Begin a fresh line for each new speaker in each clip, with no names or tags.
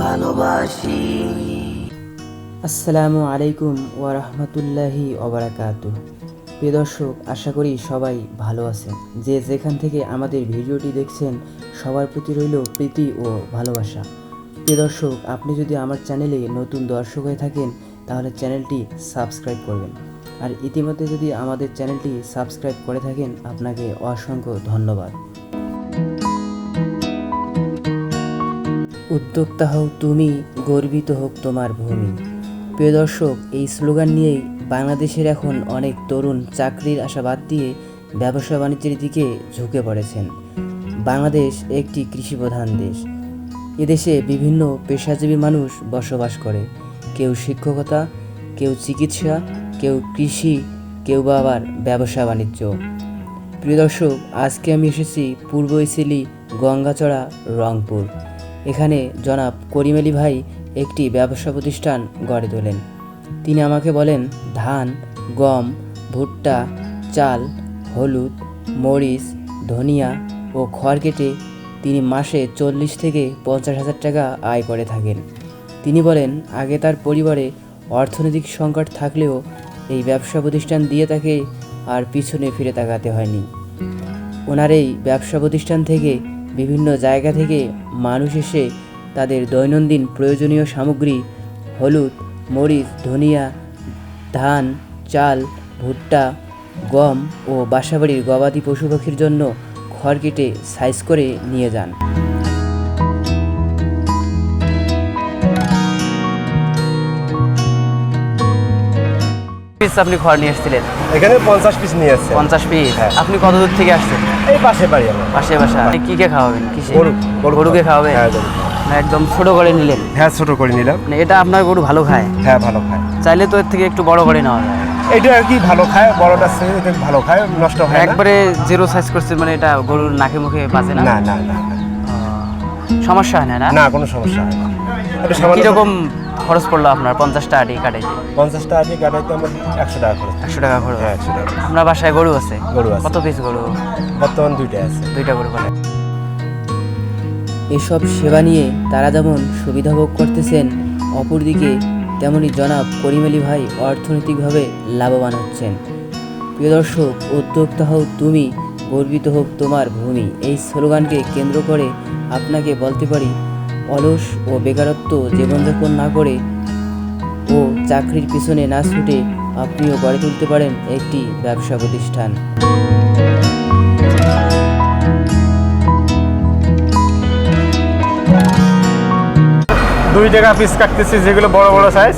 ভালোবাসি।
আসসালামু আলাইকুম ওয়া রাহমাতুল্লাহি ওবারাকাত প্রিয় দর্শক, আশা করি সবাই ভালো আছেন। যে যেখান থেকে আমাদের ভিডিওটি দেখছেন, সবার প্রতি রইল প্রীতি ও ভালোবাসা। প্রিয় দর্শক, আপনি যদি আমার চ্যানেলে নতুন দর্শক হয়ে থাকেন, তাহলে চ্যানেলটি সাবস্ক্রাইব করবেন। আর ইতিমধ্যে যদি আমাদের চ্যানেলটি সাবস্ক্রাইব করে থাকেন, আপনাকে অসংখ্য ধন্যবাদ। উদ্যোক্তা হও তুমি, গর্বিত হোক তোমার ভূমি। প্রিয় দর্শক, এই স্লোগান নিয়েই বাংলাদেশের এখন অনেক তরুণ চাকরির আশা বাদ দিয়ে ব্যবসা বাণিজ্যের দিকে ঝুঁকে পড়েছেন। বাংলাদেশ একটি কৃষিপ্রধান দেশ। এদেশে বিভিন্ন পেশাজীবী মানুষ বসবাস করে। কেউ শিক্ষকতা, কেউ চিকিৎসা, কেউ কৃষি, কেউ বা আবার ব্যবসা বাণিজ্য। প্রিয় দর্শক, আজকে আমি এসেছি পূর্ব ইসিলি, গঙ্গাচড়া, রংপুর। এখানে জনাব করিম আলী ভাই একটি ব্যবসা প্রতিষ্ঠান গড়ে তোলেন। তিনি আমাকে বলেন, ধান, গম, ভুট্টা, চাল, হলুদ, মরিচ, ধনিয়া ও খড় কেটে তিনি মাসে চল্লিশ থেকে পঞ্চাশ হাজার টাকা আয় করে থাকেন। তিনি বলেন, আগে তার পরিবারে অর্থনৈতিক সংকট থাকলেও এই ব্যবসা প্রতিষ্ঠান দিয়ে তাকে আর পিছনে ফিরে তাকাতে হয়নি। ওনার এই ব্যবসা প্রতিষ্ঠান থেকে বিভিন্ন জায়গা থেকে মানুষ এসে তাদের দৈনন্দিন প্রয়োজনীয় সামগ্রী, হলুদ, মরিচ, ধনিয়া, ধান, চাল, ভুট্টা, গম ও বাসাবাড়ির গবাদি পশু পাখির জন্য খড় কেটে সাইজ করে নিয়ে যান। পিস আপনি খড় নিয়ে এসেছিলেন?
এখানে পঞ্চাশ পিস নিয়ে এসছে।
পঞ্চাশ পিস
হ্যাঁ।
আপনি কত দূর থেকে আসছেন?
এই পাশে বাড়ি আমার।
পাশে বাসা। আপনি কি কে খাওয়াবেন? কিসে?
গরু। গরু
গরুকে খাওয়াবেন?
হ্যাঁ
না একদম ছোট করে নিলেন?
হ্যাঁ ছোট করে নিলাম।
মানে এটা আপনার গরু ভালো খায়?
হ্যাঁ ভালো খায়।
চাইলে তো এর থেকে একটু বড় করে নেওয়া যায়।
এটা আর কি ভালো খায় বড়টা সে এটা ভালো খায় নষ্ট হয়
একবারে জিরো সাইজ করছেন মানে এটা গরুর নাকে মুখে বাজে না?
না না না না।
সমস্যা হয় না না?
না কোনো সমস্যা হয় না। এটা সামান্য
খরচ পড়ল আপনার পঞ্চাশটা আটি কাটাইতে
পঞ্চাশটা আগে কাটাইতে আমার একশো টাকা খরচ।
একশো টাকা খরচ?
হ্যাঁ একশো টাকা
আপনার বাসায় গরু আছে?
গরু আছে।
কত পিস গরু?
বর্তমান দুইটা আছে।
দুইটা গরু বলে। এসব সেবা নিয়ে তারা যেমন সুবিধা ভোগ করতেছেন অপরদিকে তেমনি জনাব করিম আলী ভাই অর্থনৈতিকভাবে লাভবান হচ্ছেন। প্রিয় দর্শক উদ্যোক্তা হও তুমি গর্বিত হোক তোমার ভূমি। এই স্লোগানকে কেন্দ্র করে আপনাকে বলতে পারি অলস ও বেকারত্ব জীবনযাপন না করে ও চাকরির পিছনে না ছুটে আপনিও গড়ে তুলতে পারেন একটি ব্যবসা প্রতিষ্ঠান।
দুই টাকা পিস কাটতেছি যেগুলো বড় বড় সাইজ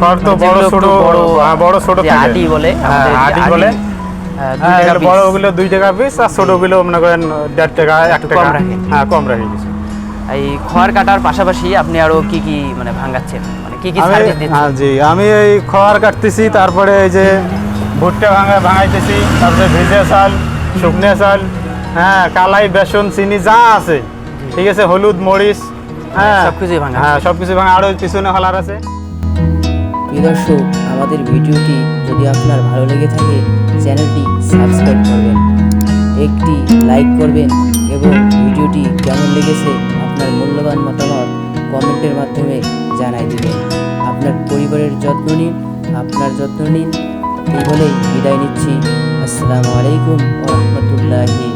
খড় তো বড় ছোট
বড়,
হ্যাঁ, বড় ছোট
আটি বলে
হ্যাঁ আটি বলে।
দুই
হ্যাঁ। বড়গুলো দুই টাকা পিস আর ছোটগুলো মনে করেন দেড় টাকা এক টাকা। হ্যাঁ কম রাখি কিছু।
এই খড় কাটার পাশাপাশি আপনি আরও কি কি মানে ভাঙাচ্ছেন? মানে কি কি সার্ভিস দিচ্ছেন?
হ্যাঁ জি। আমি এই খড় কাটতেছি তারপরে এই যে ভুট্টা ভাঙা ভাঙাইতেছি তারপরে ভেজে চাল শুকনো চাল হ্যাঁ কালাই বেসন চিনি যা আছে। ঠিক আছে হলুদ মরিচ হ্যাঁ।
সবকিছুই ভাঙা।
হ্যাঁ সব কিছু ভাঙা। আরও পিছনে হলার আছে।
প্রিয় দর্শক আমাদের ভিডিওটি যদি আপনার ভালো লেগে থাকে চ্যানেলটি সাবস্ক্রাইব করবেন একটি লাইক করবেন এবং ভিডিওটি কেমন লেগেছে আপনার মূল্যবান মতামত কমেন্টের মাধ্যমে জানাই দিবেন। আপনার পরিবারের যত্ন নিন, আপনার যত্ন নিন, এই বলেই বিদায় নিচ্ছি। আসসালামু আলাইকুম ওরহমতুল্লাহি